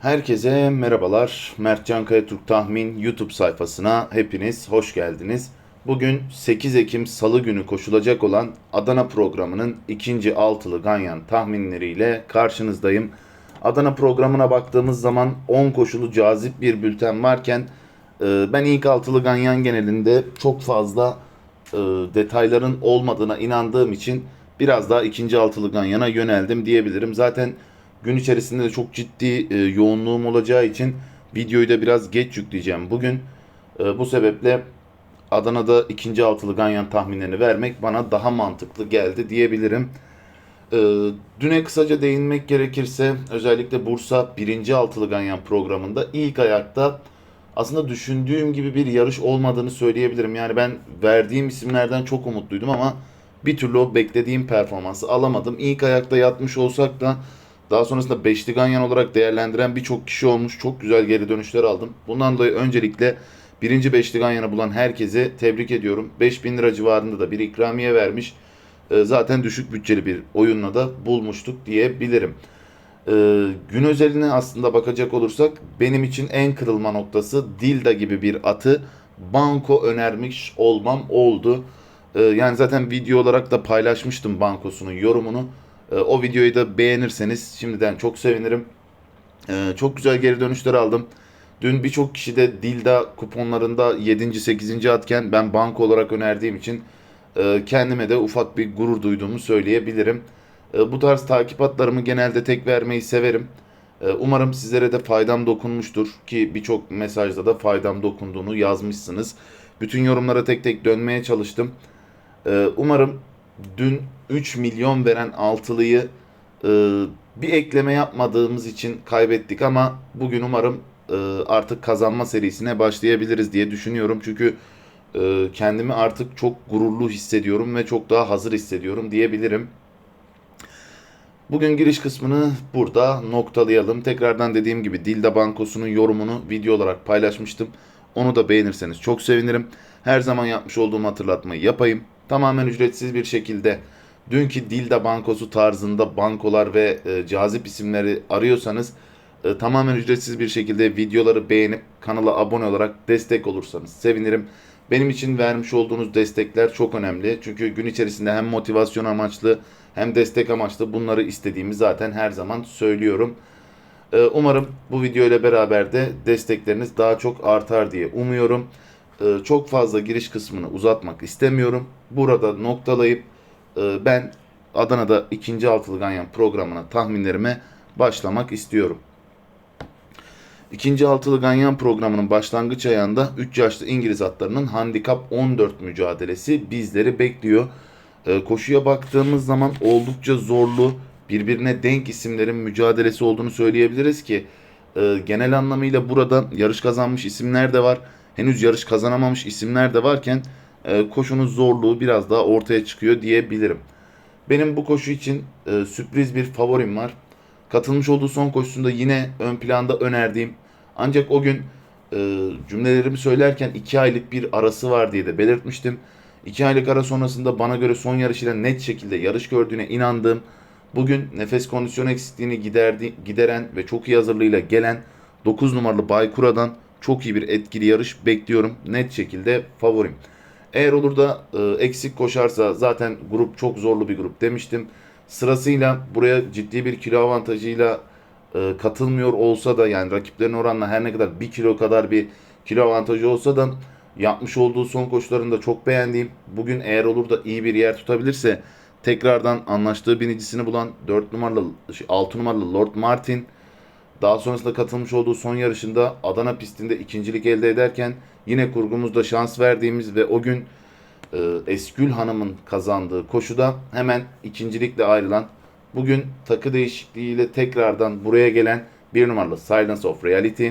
Herkese merhabalar. Mertcan Kayatürk Tahmin YouTube sayfasına hepiniz hoş geldiniz. Bugün 8 Ekim Salı günü koşulacak olan Adana programının ikinci altılı ganyan tahminleriyle karşınızdayım. Adana programına baktığımız zaman 10 koşulu cazip bir bülten varken e, ben ilk altılı ganyan genelinde çok fazla e, detayların olmadığına inandığım için biraz daha ikinci altılı ganyana yöneldim diyebilirim. Zaten gün içerisinde de çok ciddi e, yoğunluğum olacağı için videoyu da biraz geç yükleyeceğim. Bugün e, bu sebeple Adana'da ikinci altılı ganyan tahminlerini vermek bana daha mantıklı geldi diyebilirim. E, düne kısaca değinmek gerekirse özellikle Bursa birinci altılı ganyan programında ilk ayakta aslında düşündüğüm gibi bir yarış olmadığını söyleyebilirim. Yani ben verdiğim isimlerden çok umutluydum ama bir türlü o beklediğim performansı alamadım. İlk ayakta yatmış olsak da daha sonrasında beşli ganyan olarak değerlendiren birçok kişi olmuş. Çok güzel geri dönüşler aldım. Bundan dolayı öncelikle birinci beşli ganyanı bulan herkese tebrik ediyorum. 5000 lira civarında da bir ikramiye vermiş. Ee, Zaten düşük bütçeli bir oyunla da bulmuştuk diyebilirim. Ee, gün özeline aslında bakacak olursak benim için en kırılma noktası Dilda gibi bir atı banko önermiş olmam oldu. Ee, yani zaten video olarak da paylaşmıştım bankosunun yorumunu. Ee, o videoyu da beğenirseniz şimdiden çok sevinirim. Ee, çok güzel geri dönüşler aldım. Dün birçok kişi de Dilda kuponlarında 7. 8. atken ben banko olarak önerdiğim için e, kendime de ufak bir gurur duyduğumu söyleyebilirim. E, Bu tarz takip atlarımı genelde tek vermeyi severim. E, Umarım sizlere de faydam dokunmuştur ki birçok mesajda da faydam dokunduğunu yazmışsınız. Bütün yorumlara tek tek dönmeye çalıştım. Umarım dün 3 milyon veren altılıyı e, bir ekleme yapmadığımız için kaybettik ama bugün umarım e, artık kazanma serisine başlayabiliriz diye düşünüyorum. Çünkü e, kendimi artık çok gururlu hissediyorum ve çok daha hazır hissediyorum diyebilirim. Bugün giriş kısmını burada noktalayalım. Tekrardan dediğim gibi Dilda Bankosu'nun yorumunu video olarak paylaşmıştım. Onu da beğenirseniz çok sevinirim. Her zaman yapmış olduğum hatırlatmayı yapayım. Tamamen ücretsiz bir şekilde dünkü Dilda Bankosu tarzında bankolar ve e, cazip isimleri arıyorsanız e, tamamen ücretsiz bir şekilde videoları beğenip kanala abone olarak destek olursanız sevinirim. Benim için vermiş olduğunuz destekler çok önemli. Çünkü gün içerisinde hem motivasyon amaçlı hem destek amaçlı bunları istediğimi zaten her zaman söylüyorum. Ee, Umarım bu video ile beraber de destekleriniz daha çok artar diye umuyorum. Ee, Çok fazla giriş kısmını uzatmak istemiyorum. Burada noktalayıp e, ben Adana'da ikinci altılı ganyan programına tahminlerime başlamak istiyorum. İkinci altılı ganyan programının başlangıç ayağında 3 yaşlı İngiliz atlarının handikap 14 mücadelesi bizleri bekliyor. Ee, koşuya baktığımız zaman oldukça zorlu, birbirine denk isimlerin mücadelesi olduğunu söyleyebiliriz ki e, genel anlamıyla burada yarış kazanmış isimler de var. Henüz yarış kazanamamış isimler de varken e, koşunun zorluğu biraz daha ortaya çıkıyor diyebilirim. Benim bu koşu için e, sürpriz bir favorim var. Katılmış olduğu son koşusunda yine ön planda önerdiğim ancak o gün e, cümlelerimi söylerken 2 aylık bir arası var diye de belirtmiştim. 2 aylık ara sonrasında bana göre son yarışıyla net şekilde yarış gördüğüne inandığım, bugün nefes kondisyon eksikliğini giderdi, gideren ve çok iyi hazırlığıyla gelen 9 numaralı Baykura'dan çok iyi bir etkili yarış bekliyorum. Net şekilde favorim. Eğer olur da e, eksik koşarsa zaten grup çok zorlu bir grup demiştim. Sırasıyla buraya ciddi bir kilo avantajıyla e, katılmıyor olsa da yani rakiplerin oranla her ne kadar 1 kilo kadar bir kilo avantajı olsa da yapmış olduğu son koşularında çok beğendiğim bugün eğer olur da iyi bir yer tutabilirse tekrardan anlaştığı binicisini bulan 4 numaralı 6 numaralı Lord Martin daha sonrasında katılmış olduğu son yarışında Adana pistinde ikincilik elde ederken yine kurgumuzda şans verdiğimiz ve o gün e, Eskül Hanım'ın kazandığı koşuda hemen ikincilikle ayrılan bugün takı değişikliğiyle tekrardan buraya gelen bir numaralı Silence of Reality.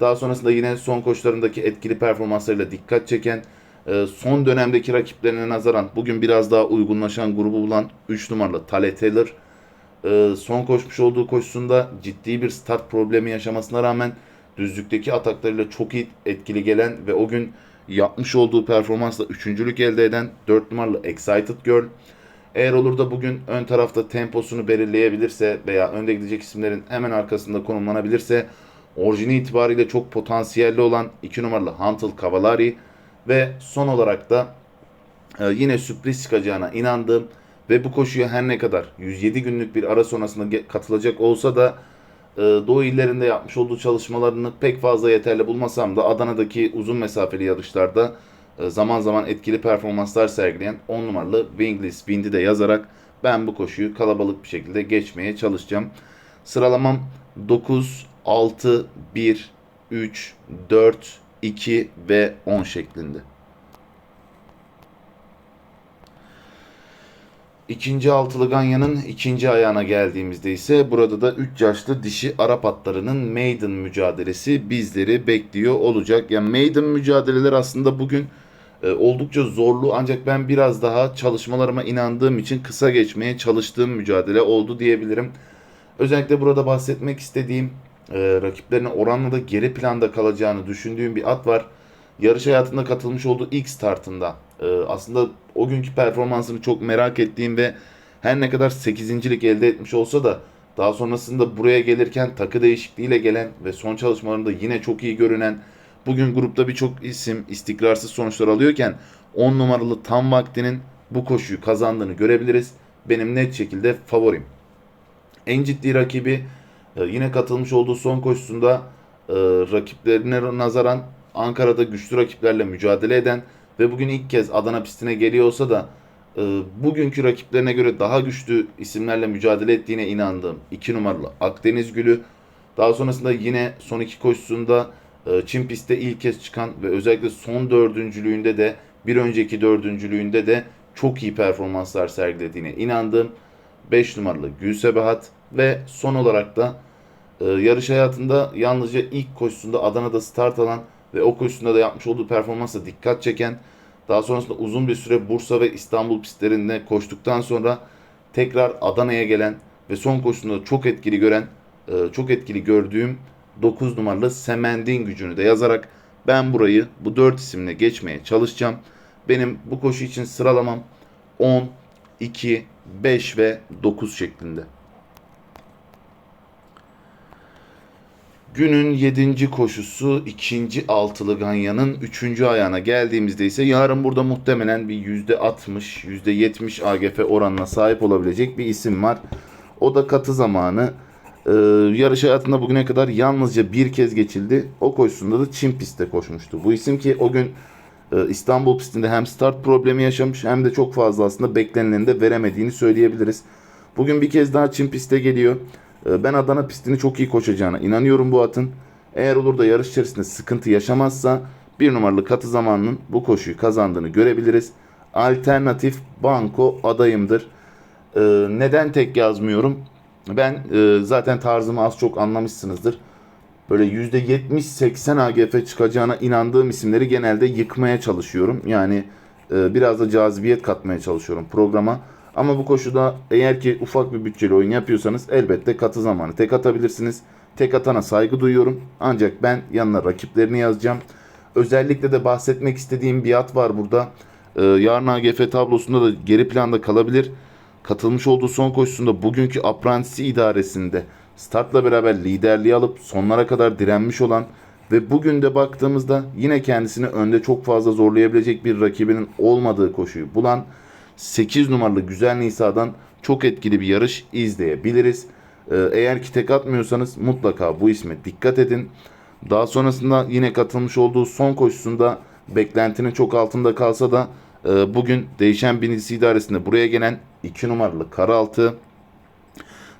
Daha sonrasında yine son koşularındaki etkili performanslarıyla dikkat çeken e, son dönemdeki rakiplerine nazaran bugün biraz daha uygunlaşan grubu bulan 3 numaralı Tale Taylor son koşmuş olduğu koşusunda ciddi bir start problemi yaşamasına rağmen düzlükteki ataklarıyla çok iyi etkili gelen ve o gün yapmış olduğu performansla üçüncülük elde eden 4 numaralı Excited Girl. Eğer olur da bugün ön tarafta temposunu belirleyebilirse veya önde gidecek isimlerin hemen arkasında konumlanabilirse orijini itibariyle çok potansiyelli olan 2 numaralı Huntle Cavallari ve son olarak da e, yine sürpriz çıkacağına inandığım ve bu koşuya her ne kadar 107 günlük bir ara sonrasında katılacak olsa da e, Doğu illerinde yapmış olduğu çalışmalarını pek fazla yeterli bulmasam da Adana'daki uzun mesafeli yarışlarda e, zaman zaman etkili performanslar sergileyen 10 numaralı Wingless Wind'i de yazarak ben bu koşuyu kalabalık bir şekilde geçmeye çalışacağım. Sıralamam 9, 6, 1, 3, 4, 2 ve 10 şeklinde. İkinci altılı Ganya'nın ikinci ayağına geldiğimizde ise burada da 3 yaşlı dişi Arap atlarının maiden mücadelesi bizleri bekliyor olacak. Yani maiden mücadeleler aslında bugün e, oldukça zorlu ancak ben biraz daha çalışmalarıma inandığım için kısa geçmeye çalıştığım mücadele oldu diyebilirim. Özellikle burada bahsetmek istediğim e, rakiplerine oranla da geri planda kalacağını düşündüğüm bir at var. Yarış hayatında katılmış olduğu ilk startında e, aslında o günkü performansını çok merak ettiğim ve her ne kadar 8.lik elde etmiş olsa da daha sonrasında buraya gelirken takı değişikliğiyle gelen ve son çalışmalarında yine çok iyi görünen bugün grupta birçok isim istikrarsız sonuçlar alıyorken 10 numaralı tam vaktinin bu koşuyu kazandığını görebiliriz. Benim net şekilde favorim. En ciddi rakibi e, yine katılmış olduğu son koşusunda e, rakiplerine nazaran Ankara'da güçlü rakiplerle mücadele eden ve bugün ilk kez Adana pistine geliyor olsa da e, bugünkü rakiplerine göre daha güçlü isimlerle mücadele ettiğine inandığım 2 numaralı Akdeniz Gülü. Daha sonrasında yine son iki koşusunda e, Çin pistte ilk kez çıkan ve özellikle son dördüncülüğünde de bir önceki dördüncülüğünde de çok iyi performanslar sergilediğine inandığım 5 numaralı Gülsebahat ve son olarak da e, yarış hayatında yalnızca ilk koşusunda Adana'da start alan ve o koşusunda da yapmış olduğu performansa dikkat çeken daha sonrasında uzun bir süre Bursa ve İstanbul pistlerinde koştuktan sonra tekrar Adana'ya gelen ve son koşusunda çok etkili gören, e, çok etkili gördüğüm 9 numaralı Semendin gücünü de yazarak ben burayı bu 4 isimle geçmeye çalışacağım. Benim bu koşu için sıralamam 10, 2, 5 ve 9 şeklinde. Günün 7. koşusu 2. altılı Ganya'nın 3. ayağına geldiğimizde ise yarın burada muhtemelen bir %60, %70 AGF oranına sahip olabilecek bir isim var. O da katı zamanı. Ee, yarış hayatında bugüne kadar yalnızca bir kez geçildi. O koşusunda da Çin pistte koşmuştu. Bu isim ki o gün e, İstanbul pistinde hem start problemi yaşamış hem de çok fazla aslında beklenileni de veremediğini söyleyebiliriz. Bugün bir kez daha Çin piste geliyor. Ee, Ben Adana pistini çok iyi koşacağına inanıyorum bu atın. Eğer olur da yarış içerisinde sıkıntı yaşamazsa bir numaralı katı zamanının bu koşuyu kazandığını görebiliriz. Alternatif banko adayımdır. Ee, neden tek yazmıyorum? Ben e, zaten tarzımı az çok anlamışsınızdır. Böyle %70-80 AGF çıkacağına inandığım isimleri genelde yıkmaya çalışıyorum. Yani e, biraz da cazibiyet katmaya çalışıyorum programa. Ama bu koşuda eğer ki ufak bir bütçeli oyun yapıyorsanız elbette katı zamanı tek atabilirsiniz. Tek atana saygı duyuyorum. Ancak ben yanına rakiplerini yazacağım. Özellikle de bahsetmek istediğim bir at var burada. Ee, yarın AGF tablosunda da geri planda kalabilir. Katılmış olduğu son koşusunda bugünkü aprantisi idaresinde startla beraber liderliği alıp sonlara kadar direnmiş olan ve bugün de baktığımızda yine kendisini önde çok fazla zorlayabilecek bir rakibinin olmadığı koşuyu bulan 8 numaralı Güzel Nisa'dan çok etkili bir yarış izleyebiliriz. Ee, Eğer ki tek atmıyorsanız mutlaka bu isme dikkat edin. Daha sonrasında yine katılmış olduğu son koşusunda beklentinin çok altında kalsa da e, bugün değişen binicisi idaresinde buraya gelen 2 numaralı Karaltı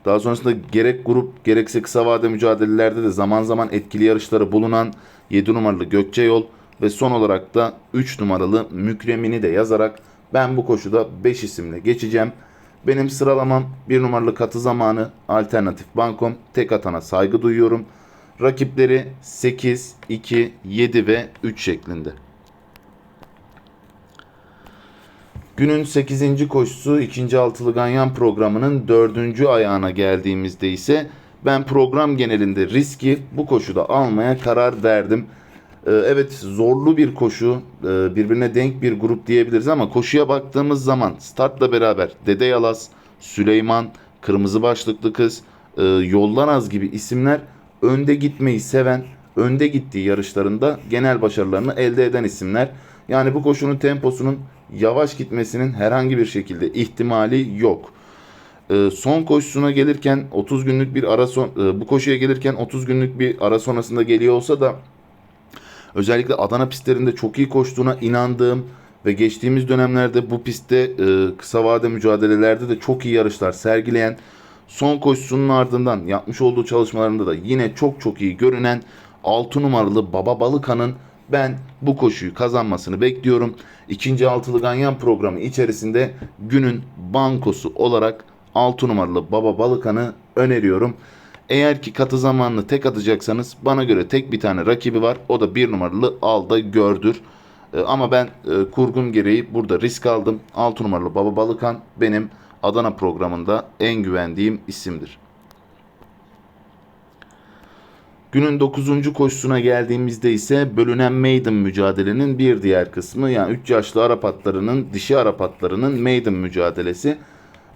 daha sonrasında gerek grup gerekse kısa vade mücadelelerde de zaman zaman etkili yarışları bulunan 7 numaralı Gökçe Yol ve son olarak da 3 numaralı Mükremini de yazarak ben bu koşuda 5 isimle geçeceğim. Benim sıralamam 1 numaralı katı zamanı alternatif bankom tek atana saygı duyuyorum. Rakipleri 8, 2, 7 ve 3 şeklinde. Günün 8. koşusu 2. altılı ganyan programının 4. ayağına geldiğimizde ise ben program genelinde riski bu koşuda almaya karar verdim. Ee, evet zorlu bir koşu, e, birbirine denk bir grup diyebiliriz ama koşuya baktığımız zaman startla beraber Dede Yalaz, Süleyman, Kırmızı Başlıklı Kız, e, Yoldan Az gibi isimler önde gitmeyi seven, önde gittiği yarışlarında genel başarılarını elde eden isimler. Yani bu koşunun temposunun yavaş gitmesinin herhangi bir şekilde ihtimali yok. Ee, son koşusuna gelirken 30 günlük bir ara son e, bu koşuya gelirken 30 günlük bir ara sonrasında geliyor olsa da özellikle Adana pistlerinde çok iyi koştuğuna inandığım ve geçtiğimiz dönemlerde bu pistte e, kısa vade mücadelelerde de çok iyi yarışlar sergileyen son koşusunun ardından yapmış olduğu çalışmalarında da yine çok çok iyi görünen 6 numaralı Baba Balıkan'ın ben bu koşuyu kazanmasını bekliyorum. İkinci altılı ganyan programı içerisinde günün bankosu olarak 6 numaralı Baba Balıkan'ı öneriyorum. Eğer ki katı zamanlı tek atacaksanız bana göre tek bir tane rakibi var. O da 1 numaralı Alda Gördür. Ee, ama ben e, kurgum gereği burada risk aldım. 6 numaralı Baba Balıkan benim Adana programında en güvendiğim isimdir. Günün 9. koşusuna geldiğimizde ise bölünen maiden mücadelenin bir diğer kısmı yani 3 yaşlı Arap atlarının dişi Arap atlarının maiden mücadelesi.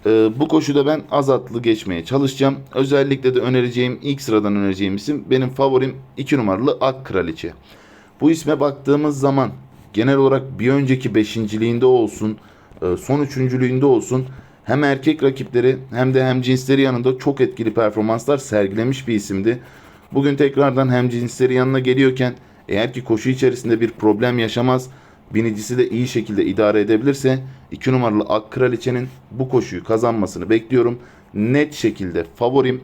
Ee, bu koşuda ben az atlı geçmeye çalışacağım. Özellikle de önereceğim ilk sıradan önereceğim isim benim favorim 2 numaralı Ak Kraliçe. Bu isme baktığımız zaman genel olarak bir önceki beşinciliğinde olsun, e, son üçüncülüğünde olsun hem erkek rakipleri hem de hem cinsleri yanında çok etkili performanslar sergilemiş bir isimdi. Bugün tekrardan hem cinsleri yanına geliyorken eğer ki koşu içerisinde bir problem yaşamaz, binicisi de iyi şekilde idare edebilirse 2 numaralı Ak Kraliçe'nin bu koşuyu kazanmasını bekliyorum. Net şekilde favorim.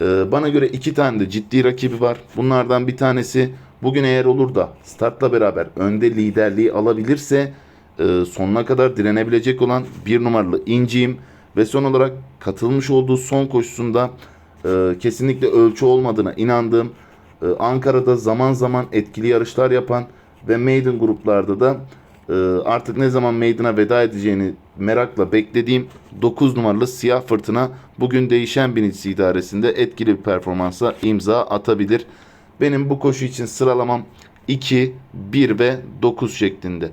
Ee, bana göre iki tane de ciddi rakibi var. Bunlardan bir tanesi bugün eğer olur da startla beraber önde liderliği alabilirse e, sonuna kadar direnebilecek olan bir numaralı İnci'yim. Ve son olarak katılmış olduğu son koşusunda e, kesinlikle ölçü olmadığına inandığım e, Ankara'da zaman zaman etkili yarışlar yapan ve maiden gruplarda da e, artık ne zaman maiden'a veda edeceğini merakla beklediğim 9 numaralı Siyah Fırtına bugün değişen binicisi idaresinde etkili bir performansa imza atabilir. Benim bu koşu için sıralamam 2, 1 ve 9 şeklinde.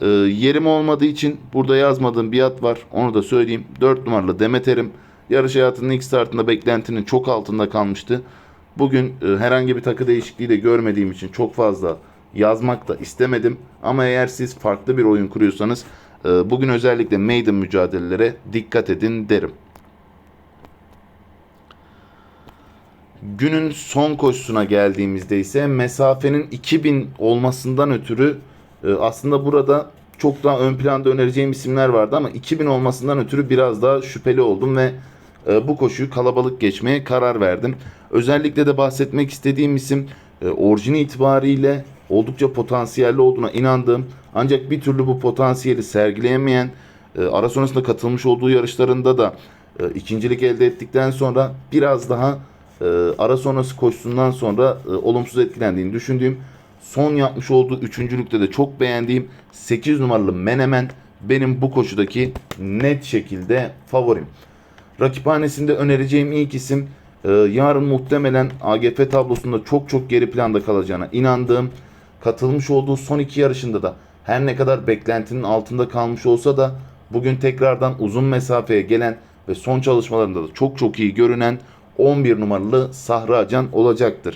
E, yerim olmadığı için burada yazmadığım bir at var. Onu da söyleyeyim. 4 numaralı Demeter'im. Yarış hayatının ilk startında beklentinin çok altında kalmıştı. Bugün e, herhangi bir takı değişikliği de görmediğim için çok fazla yazmak da istemedim. Ama eğer siz farklı bir oyun kuruyorsanız e, bugün özellikle maiden mücadelelere dikkat edin derim. Günün son koşusuna geldiğimizde ise mesafenin 2000 olmasından ötürü e, aslında burada çok daha ön planda önereceğim isimler vardı ama 2000 olmasından ötürü biraz daha şüpheli oldum ve e, bu koşuyu kalabalık geçmeye karar verdim. Özellikle de bahsetmek istediğim isim orijini itibariyle oldukça potansiyelli olduğuna inandığım ancak bir türlü bu potansiyeli sergileyemeyen e, ara sonrasında katılmış olduğu yarışlarında da e, ikincilik elde ettikten sonra biraz daha e, ara sonrası koşusundan sonra e, olumsuz etkilendiğini düşündüğüm son yapmış olduğu üçüncülükte de çok beğendiğim 8 numaralı Menemen benim bu koşudaki net şekilde favorim. Rakiphanesinde önereceğim ilk isim e, yarın muhtemelen AGF tablosunda çok çok geri planda kalacağına inandığım katılmış olduğu son iki yarışında da her ne kadar beklentinin altında kalmış olsa da bugün tekrardan uzun mesafeye gelen ve son çalışmalarında da çok çok iyi görünen 11 numaralı Sahra Acan olacaktır.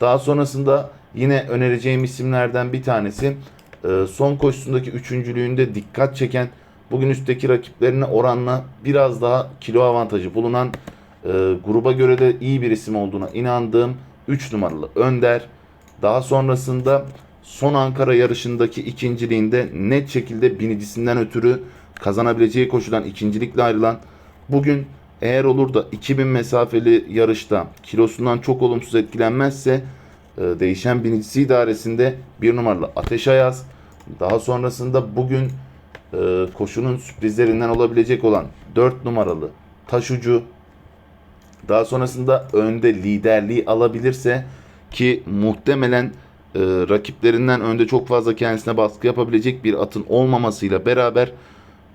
Daha sonrasında yine önereceğim isimlerden bir tanesi e, son koşusundaki üçüncülüğünde dikkat çeken bugün üstteki rakiplerine oranla biraz daha kilo avantajı bulunan e, gruba göre de iyi bir isim olduğuna inandığım 3 numaralı Önder. Daha sonrasında son Ankara yarışındaki ikinciliğinde net şekilde binicisinden ötürü kazanabileceği koşudan ikincilikle ayrılan bugün eğer olur da 2000 mesafeli yarışta kilosundan çok olumsuz etkilenmezse e, değişen binicisi idaresinde bir numaralı Ateş Ayaz daha sonrasında bugün e, koşunun sürprizlerinden olabilecek olan 4 numaralı Taşucu daha sonrasında önde liderliği alabilirse ki muhtemelen e, rakiplerinden önde çok fazla kendisine baskı yapabilecek bir atın olmamasıyla beraber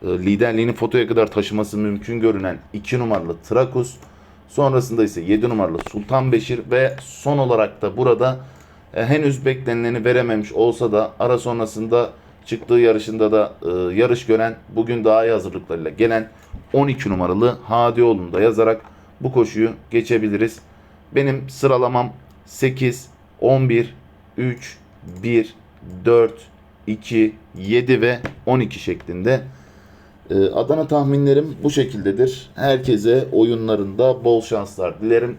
e, liderliğini fotoya kadar taşıması mümkün görünen 2 numaralı Trakus sonrasında ise 7 numaralı Sultan Beşir ve son olarak da burada E, henüz beklenileni verememiş olsa da ara sonrasında çıktığı yarışında da e, yarış gören bugün daha iyi hazırlıklarıyla gelen 12 numaralı Hadioğlu'nu da yazarak bu koşuyu geçebiliriz. Benim sıralamam 8, 11, 3, 1, 4, 2, 7 ve 12 şeklinde. Ee, Adana tahminlerim bu şekildedir. Herkese oyunlarında bol şanslar dilerim.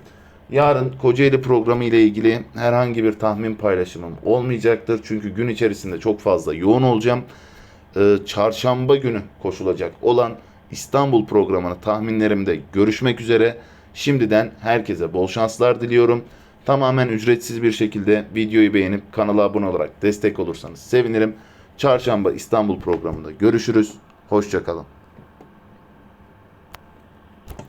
Yarın Kocaeli programı ile ilgili herhangi bir tahmin paylaşımım olmayacaktır. Çünkü gün içerisinde çok fazla yoğun olacağım. Ee, çarşamba günü koşulacak olan İstanbul programını tahminlerimde görüşmek üzere. Şimdiden herkese bol şanslar diliyorum. Tamamen ücretsiz bir şekilde videoyu beğenip kanala abone olarak destek olursanız sevinirim. Çarşamba İstanbul programında görüşürüz. Hoşçakalın.